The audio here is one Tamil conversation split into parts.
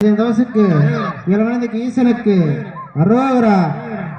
தோசுக்கு இளவனந்துக்கு ஈசனுக்கு. அரோகரா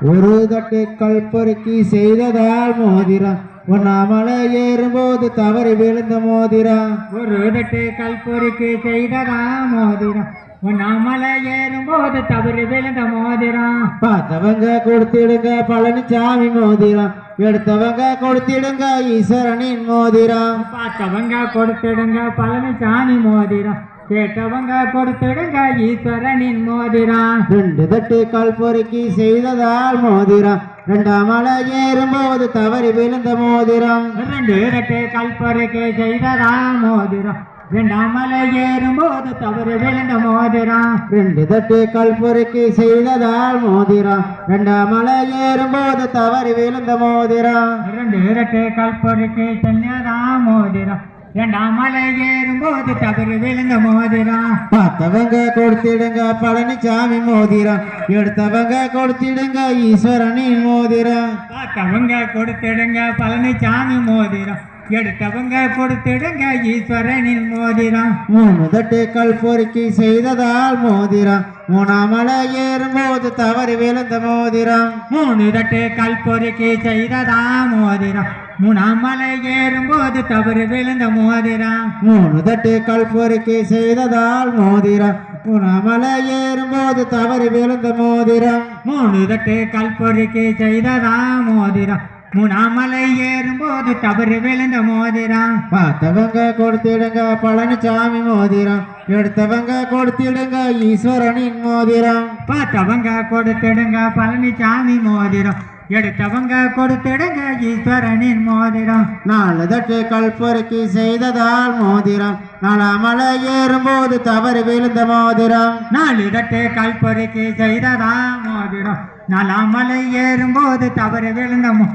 ஒரு தட்டு கல்பொருக்கி செய்ததால் மோதிரம் உண்ணாமலை ஏறும்போது தவறி விழுந்த மோதிரம் ஒரு தட்டு கல்பொருக்கு செய்ததா மோதிரம் உண்ணாமலை ஏறும்போது தவறு விழுந்த மோதிரம் பார்த்தவங்க கொடுத்திடுங்க பழனிசாமி மோதிரம் எடுத்தவங்க கொடுத்திடுங்க ஈஸ்வரனின் மோதிரம் பார்த்தவங்க கொடுத்துடுங்க பழனிசாமி மோதிரம் கேட்டவங்க கொடுத்துடுங்க ஈஸ்வரனின் மோதிரம். ரெண்டு தட்டு கல்பொருக்கி செய்ததால் மோதிரம். ரெண்டாம் மலை ஏறும்போது தவறி விழுந்த மோதிரம். ரெண்டு ரெட்டு கல்பொருக்கு செய்ததா மோதிரம். ரெண்டாம் மலை ஏறும்போது தவறு விழுந்த மோதிரம். ரெண்டு தட்டு கல்பொருக்கி செய்ததால் மோதிரம். ரெண்டாம் மலை ஏறும்போது தவறி விழுந்த மோதிரம். ரெண்டு ரெட்டு கல்பொருக்கு சென்னதா மோதிரம். ரெண்டாம் மலை ஏறும்போது தவறு விழுந்த மோதிரம் பார்த்தவங்க கொடுத்திடுங்க பழனிசாமி மோதிரம் எடுத்தவங்க கொடுத்திடுங்க ஈஸ்வரனின் மோதிரம் பார்த்தவங்க கொடுத்துடுங்க பழனிசாமி மோதிரம் எடுத்தவங்க கொடுத்துடுங்க ஈஸ்வரனின் மோதிரம். மூணு தட்டு கல்பொருக்கி செய்ததால் மோதிரம். மூணாம் மலை ஏறும்போது தவறி விழுந்த மோதிரம். மூணு தட்டு கல்பொருக்கி செய்ததா மோதிரம்? மூணாம் மலை ஏறும்போது தவறு விழுந்த மோதிரம். மூணு தட்டு கல்பொருக்கி செய்ததால் மோதிரம். மூணாம் மலை ஏறும்போது தவறி விழுந்த மோதிரம். மூணு தட்டு கல்பொருக்கி செய்ததா மோதிரம்? மூணாம் மலை ஏறும்போது தவறு விழுந்த மோதிரம். பார்த்தவங்க கொடுத்திடுங்க பழனிசாமி மோதிரம். எடுத்தவங்க கொடுத்திடுங்க ஈஸ்வரனின் மோதிரம். பார்த்தவங்க கொடுத்துடுங்க பழனிசாமி மோதிரம். எடுத்தவங்க கொடுத்துடுங்க ஈஸ்வரனின் மோதிரம். நாலு தட்டு கல்பொருக்கி செய்ததால் மோதிரம். நாலாம் மலை ஏறும்போது தவறி விழுந்த மோதிரம். நாலு தட்டு கல்பொருக்கி செய்ததா மோதிரம். நாலாம் மலை ஏறும்போது தவறு விழுந்த மோ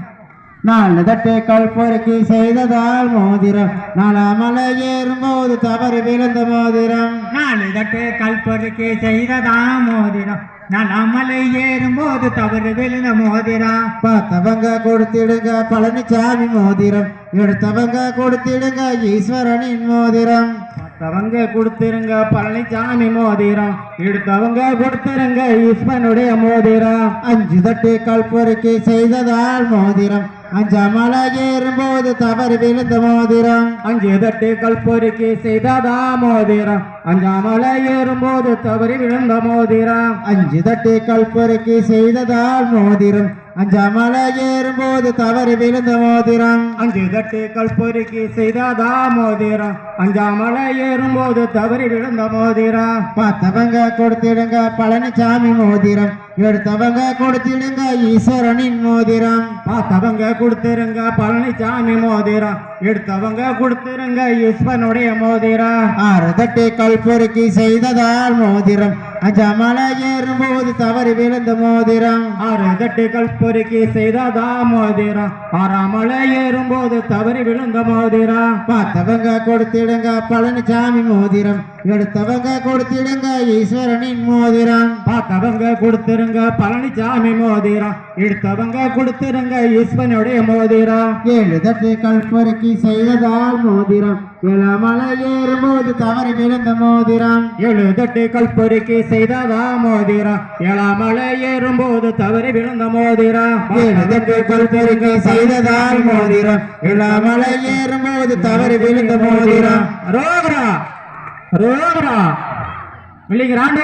நான் தட்டு கல்பொருக்கி செய்ததால் மோதிரம். நாலாம் மலை ஏறும்போது தவறு விழுந்த மோதிரம். நாலு தட்டு கல்பொருக்கி செய்ததா மோதிரம். நாலாம் மலை ஏறும்போது தவறு விழுந்த மோதிரம். பார்த்தவங்க கொடுத்திடுங்க பழனிசாமி மோதிரம். எடுத்தவங்க கொடுத்திடுங்க ஈஸ்வரனின் மோதிரம். பார்த்தவங்க கொடுத்திருங்க பழனிசாமி மோதிரம். எடுத்தவங்க கொடுத்திருங்க ஈஸ்வனுடைய மோதிரம். அஞ்சு தட்டு கல்பொருக்கி செய்ததால் மோதிரம். அஞ்சாம் ஏறும்போது தவறு விழுந்த மோதிரம். அஞ்சு தட்டு கல்பொருக்கி செய்ததா மோதிரம். அஞ்சாம் மலை ஏறும்போது தவறி விழுந்த மோதிரம். அஞ்சு தட்டு கல்பொருக்கி செய்ததால் மோதிரம். அஞ்சாம் மலை ஏறும்போது தவறி விழுந்த மோதிரம். அஞ்சு தட்டு கல்பொருக்கி செய்ததா மோதிரம். அஞ்சாம் மலை ஏறும்போது தவறி விழுந்த மோதிரம். பார்த்தவங்க கொடுத்திடுங்க பழனிசாமி மோதிரம். எடுத்தவங்க கொடுத்திடுங்க ஈஸ்வரனின் மோதிரம். பார்த்தவங்க கொடுத்திருங்க பழனிசாமி மோதிரம். எடுத்தவங்க கொடுத்திருங்க ஈஸ்வரனுடைய மோதிரம். ஆறு தட்டு கல்பொருக்கி செய்ததால் மோதிரம். அஞ்சாம் மலை ஏறும்போது தவறி விழுந்த மோதிரம். ஆறு தட்டு செய்ததா மோதிரம். அறமலை மலை ஏறும்போது தவறி விழுந்த மோதிரம். பார்த்தவங்க கொடுத்திடுங்க பழனிசாமி மோதிரம். எடுத்தவங்க கொடுத்திடுங்க ஈஸ்வரனின் மோதிரம். பார்த்தவங்க கொடுத்துருங்க பழனிசாமி மோதிரம். எடுத்தவங்க கொடுத்துருங்க ஈஸ்வரனுடைய மோதிரம். ஏழு தட்டு கல்பொருக்கி செய்ததால் மோதிரம். இளமலை ஏறும்போது தவறி விழுந்த மோதிரம். ஏழு தட்டு செய்ததா மோதிரம் இளமலை ஏறும்போது தவறி விழுந்த தட்டு கல்பொருக்கி செய்ததால் மோதிரம் இளமலை ஏறும்போது தவறி விழுந்த மோதிரம் ரோகரா. ரோகரா. விழிக்கிறாண்டு